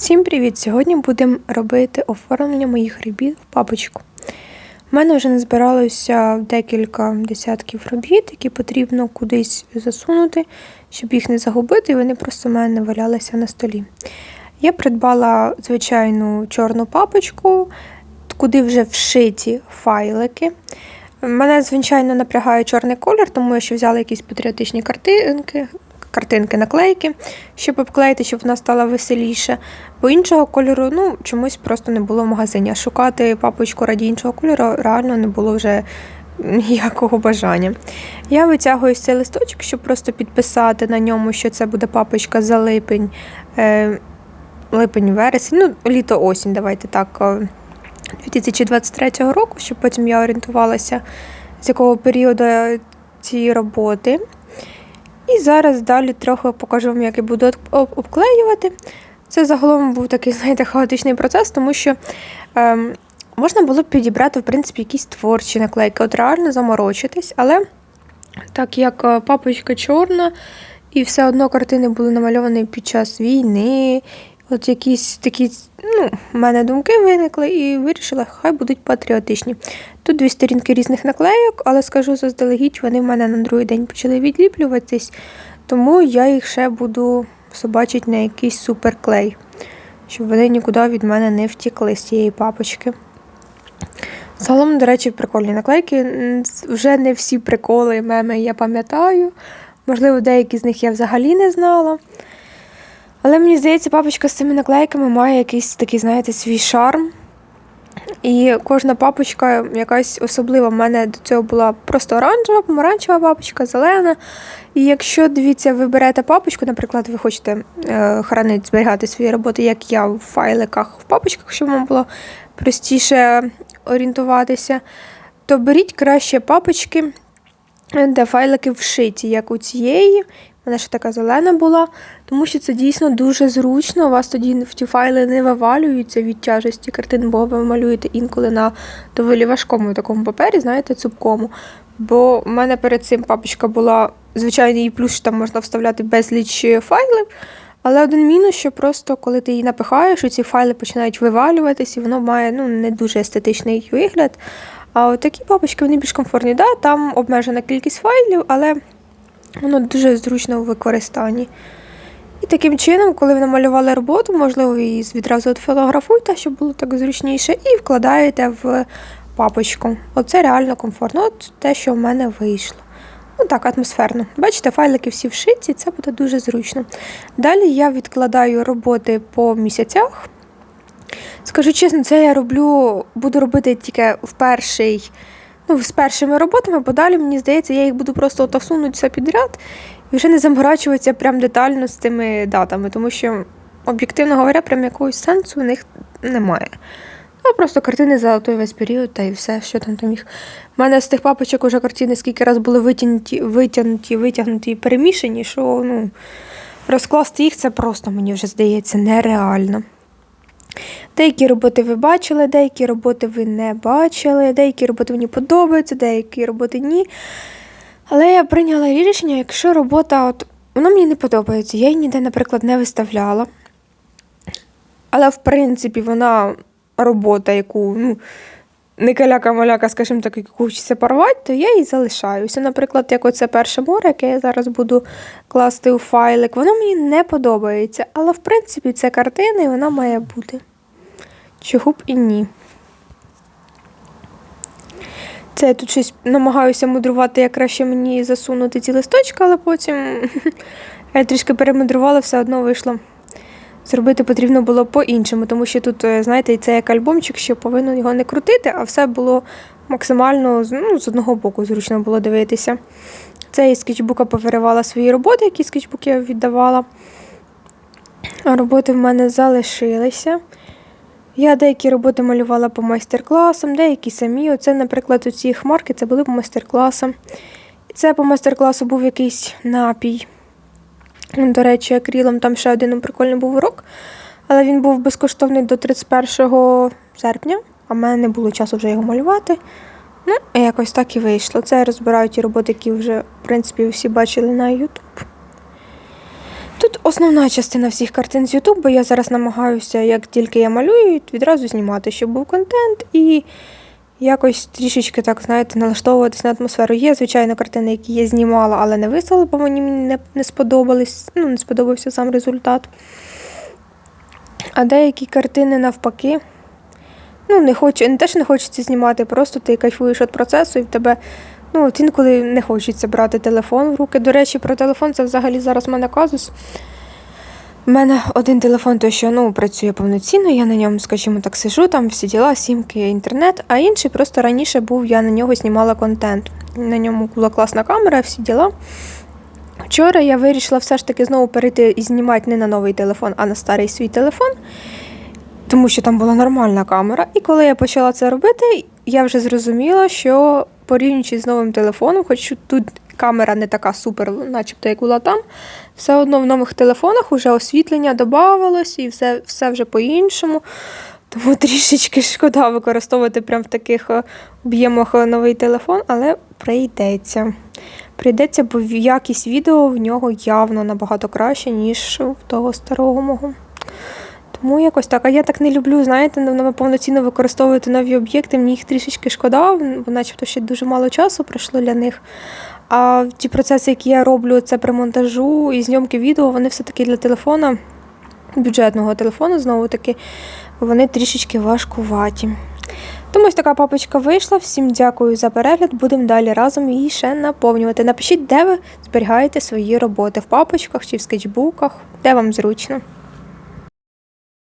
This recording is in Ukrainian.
Всім привіт! Сьогодні будемо робити оформлення моїх робіт в папочку. У мене вже назбиралося декілька десятків робіт, які потрібно кудись засунути, щоб їх не загубити, і вони просто в мене валялися на столі. Я придбала звичайну чорну папочку, куди вже вшиті файлики. Мене, звичайно, напрягає чорний колір, тому я ще взяла якісь патріотичні картинки, картинки, наклейки, щоб обклеїти, щоб вона стала веселіше. Бо іншого кольору ну, чомусь просто не було в магазині. А шукати папочку раді іншого кольору реально не було вже ніякого бажання. Я витягую цей листочок, щоб просто підписати на ньому, що це буде папочка за липень, е, липень-вересень, ну, літо-осінь, давайте так. е, 2023 року, щоб потім я орієнтувалася, з якого періоду цієї роботи. І зараз далі трохи покажу вам, як я буду обклеювати. Це загалом був такий, знаєте, хаотичний процес, тому що ем, можна було б підібрати, в принципі, якісь творчі наклейки, от реально заморочитись, але так як е, папочка чорна, і все одно картини були намальовані під час війни, от якісь такі, ну, в мене думки виникли, і вирішила, хай будуть патріотичні. Тут дві сторінки різних наклейок, але скажу заздалегідь, вони в мене на другий день почали відліплюватись, тому я їх ще буду собачити на якийсь суперклей, щоб вони нікуди від мене не втікли з цієї папочки. Загалом, до речі, прикольні наклейки. Вже не всі приколи меми я пам'ятаю. Можливо, деякі з них я взагалі не знала. Але мені здається, папочка з цими наклейками має якийсь такий, знаєте, свій шарм. І кожна папочка якась особлива. У мене до цього була просто оранжева, помаранчева папочка, зелена. І якщо дивіться, ви берете папочку, наприклад, ви хочете е, хранити, зберігати свої роботи, як я в файликах, в папочках, щоб вам було простіше орієнтуватися, то беріть краще папочки, де файлики вшиті, як у цієї. Мене ще така зелена була, тому що це дійсно дуже зручно. У вас тоді в ті файли не вивалюються від тяжесті картин, бо ви малюєте інколи на доволі важкому такому папері, знаєте, цупкому. Бо в мене перед цим папочка була звичайний і плюс, що там можна вставляти безліч файлів. Але один мінус, що просто коли ти її напихаєш, ці файли починають вивалюватись, і воно має ну, не дуже естетичний вигляд. А от такі папочки вони більш комфортні. Да, там обмежена кількість файлів, але воно дуже зручно у використанні. І таким чином, коли ви намалювали роботу, можливо, її відразу от фотографуйте, щоб було так зручніше, і вкладаєте в папочку. Оце реально комфортно. От те, що в мене вийшло. Ну так, атмосферно. Бачите, файлики всі вшиті, це буде дуже зручно. Далі я відкладаю роботи по місяцях. Скажу чесно, це я роблю, буду робити тільки в перший, ну, з першими роботами, бо далі, мені здається, я їх буду просто отасунути все підряд і вже не заморачуватися прям детально з тими датами, тому що, об'єктивно говоря, прям якогось сенсу в них немає. Ну, просто картини за той весь період та і все, що там там їх. У мене з тих папочок уже картини скільки раз були витягнуті, витягнуті, витягнуті і перемішані, що ну, розкласти їх це просто, мені вже здається, нереально. Деякі роботи ви бачили, деякі роботи ви не бачили, деякі роботи мені подобаються, деякі роботи ні. Але я прийняла рішення, якщо робота, от, вона мені не подобається, я її ніде, наприклад, не виставляла. Але, в принципі, вона робота, яку ну, не каляка-маляка, скажімо так, яку хочеться порвати, то я її залишаю. Ось, наприклад, як оце перше море, яке я зараз буду класти у файлик, воно мені не подобається. Але, в принципі, це картина і вона має бути. Чого б і ні. Це я тут щось намагаюся мудрувати, як краще мені засунути ці листочки, але потім я трішки перемудрувала, все одно вийшло. Зробити потрібно було по-іншому, тому що тут, е, знаєте, це як альбомчик, що повинно його не крутити, а все було максимально ну, з одного боку зручно було дивитися. Це із скетчбука повиривала свої роботи, які скетчбук я віддавала. А роботи в мене залишилися. Я деякі роботи малювала по майстер-класам, деякі самі. Оце, наприклад, оці хмарки це були по майстер-класам. Це по майстер-класу був якийсь напій. До речі, акрилом там ще один прикольний був урок, але він був безкоштовний до 31 серпня, а в мене не було часу вже його малювати. Ну, якось так і вийшло. Це я розбираю ті роботи, які вже, в принципі, всі бачили на YouTube. Тут основна частина всіх картин з YouTube, бо я зараз намагаюся, як тільки я малюю, відразу знімати, щоб був контент і якось трішечки так, знаєте, налаштовуватись на атмосферу. Є, звичайно, картини, які я знімала, але не вислала, бо мені не, не сподобались, ну, не сподобався сам результат. А деякі картини навпаки. Ну, не хочу, не те, не хочеться знімати, просто ти кайфуєш від процесу і в тебе. Ну, от інколи не хочеться брати телефон в руки. До речі, про телефон це взагалі зараз в мене казус. У мене один телефон, той що ну, працює повноцінно, я на ньому, скажімо так, сижу, там всі діла, сімки, інтернет, а інший просто раніше був, я на нього знімала контент. На ньому була класна камера, всі діла. Вчора я вирішила все ж таки знову перейти і знімати не на новий телефон, а на старий свій телефон, тому що там була нормальна камера. І коли я почала це робити, я вже зрозуміла, що порівнюючи з новим телефоном, хоч тут камера не така супер, начебто як була там, все одно в нових телефонах вже освітлення додавалось і все, все вже по-іншому. Тому трішечки шкода використовувати прям в таких е, об'ємах е, новий телефон, але прийдеться. Прийдеться, бо якість відео в нього явно набагато краще, ніж в того старого мого. Тому якось так. А я так не люблю, знаєте, повноцінно використовувати нові об'єкти. Мені їх трішечки шкода, бо начебто ще дуже мало часу пройшло для них. А ті процеси, які я роблю, це при монтажу і зйомки відео, вони все-таки для телефона, бюджетного телефону, знову таки, вони трішечки важкуваті. Тому ось така папочка вийшла. Всім дякую за перегляд. Будемо далі разом її ще наповнювати. Напишіть, де ви зберігаєте свої роботи в папочках чи в скетчбуках, де вам зручно.